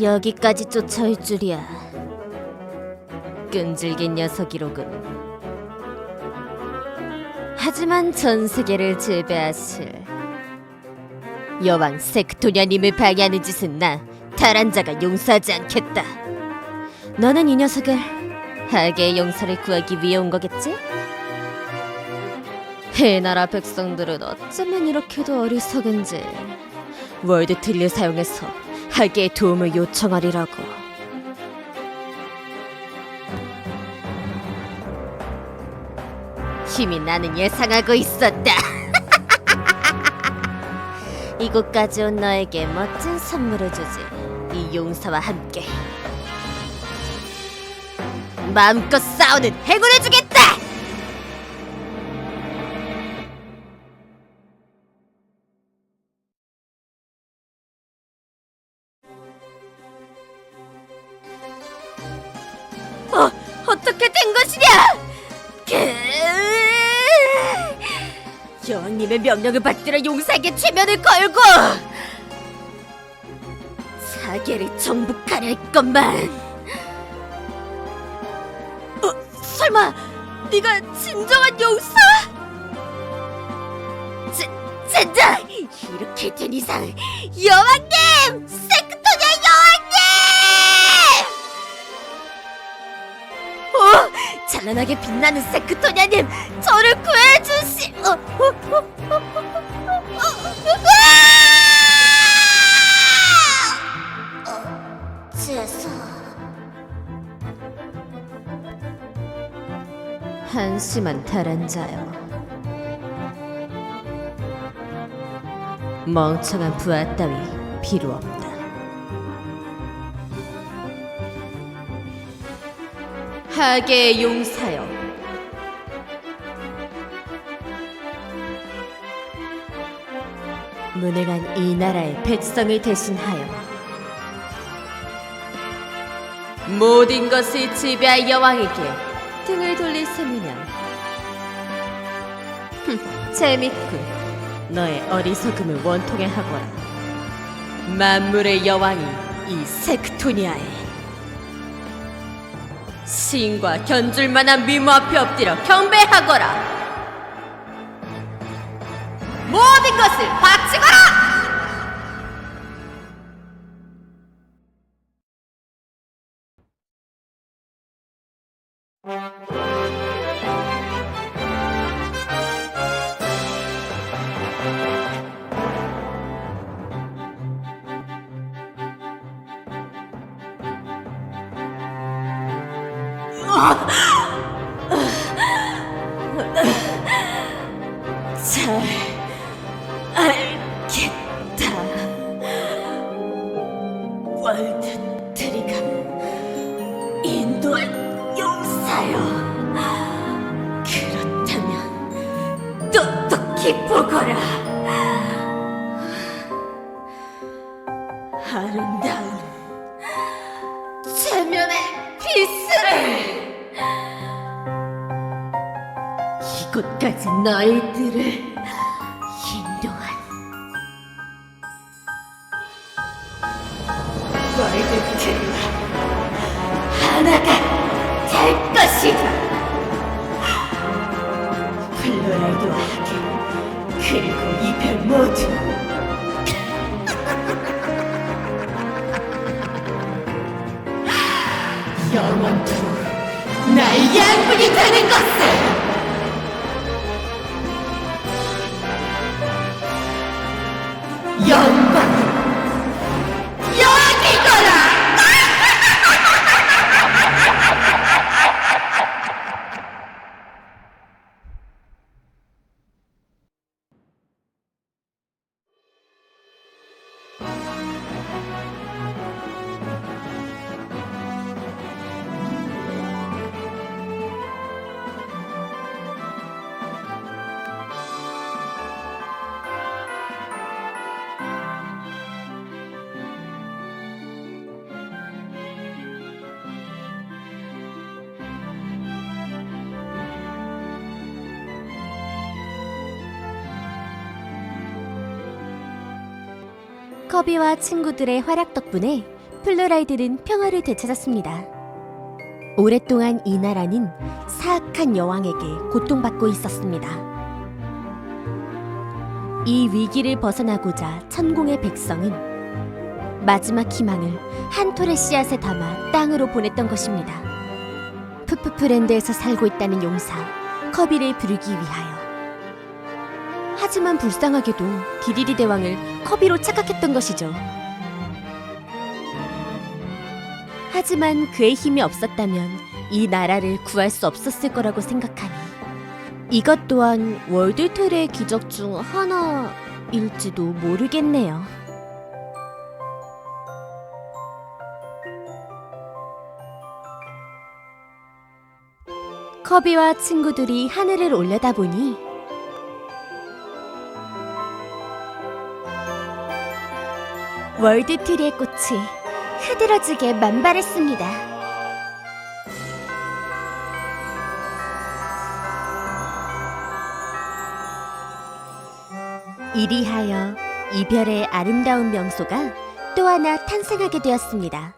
여기까지 쫓아올 줄이야. 끈질긴 녀석이로군. 하지만 전 세계를 지배하실 여왕 섹토냐님을 방해하는 짓은 나 타란자가 용서하지 않겠다. 너는 이 녀석을 하계의 용서를 구하기 위해 온 거겠지? 해나라 백성들은 어쩌면 이렇게도 어리석은지 월드 틀을 사용해서 하계의 도움을 요청하리라고. 힘이 나는 예상하고 있었다. 이곳까지 온 너에게 멋진 선물을 주지. 이 용사와 함께 마음껏 싸우는 행운을 주겠다. 것이냐? 그... 여왕님의 명령을 받들어 용사에게 최면을 걸고 사계를 정복하려 했건만 어, 설마 네가 진정한 용사? 제, 젠장! 이렇게 된 이상 여왕님! 세 찬란하게 빛나는 세크토냐님 저를 구해주시 어, 어, 어, 어, 어, 어, 으아! 어, 죄송 한심한 다란자여 멍청한 부하 따위 필요 없다 하계의 용사여. 무능한 이 나라의 백성을 대신하여 모든 것을 지배할 여왕에게 등을 돌릴 셈이면 흠, 재밌군. 너의 어리석음을 원통해 하거라. 만물의 여왕이 이 섹토니아에 신과 견줄 만한 미모 앞에 엎드려 경배하거라. 모든 것을 바치거라 잘 알겠다. 월드 트리가 인도할 용사요. 그렇다면 똑똑히 보거라. 이곳까지 너희들을 인도한 월드트리와 하나가 될 것이다. 플로라이드와 하게 그리고 이별 모두. 영원토록 나의 양분이 되는 것을 커비와 친구들의 활약 덕분에 플로라이드는 평화를 되찾았습니다. 오랫동안 이 나라는 사악한 여왕에게 고통받고 있었습니다. 이 위기를 벗어나고자 천공의 백성은 마지막 희망을 한 톨의 씨앗에 담아 땅으로 보냈던 것입니다. 푸푸프랜드에서 살고 있다는 용사 커비를 부르기 위하여. 하지만 불쌍하게도 디디디 대왕을 커비로 착각했던 것이죠. 하지만 그의 힘이 없었다면 이 나라를 구할 수 없었을 거라고 생각하니 이것 또한 월드 트레의 기적 중 하나일지도 모르겠네요. 커비와 친구들이 하늘을 올려다보니 월드 트리의 꽃이 흐드러지게 만발했습니다. 이리하여 이별의 아름다운 명소가 또 하나 탄생하게 되었습니다.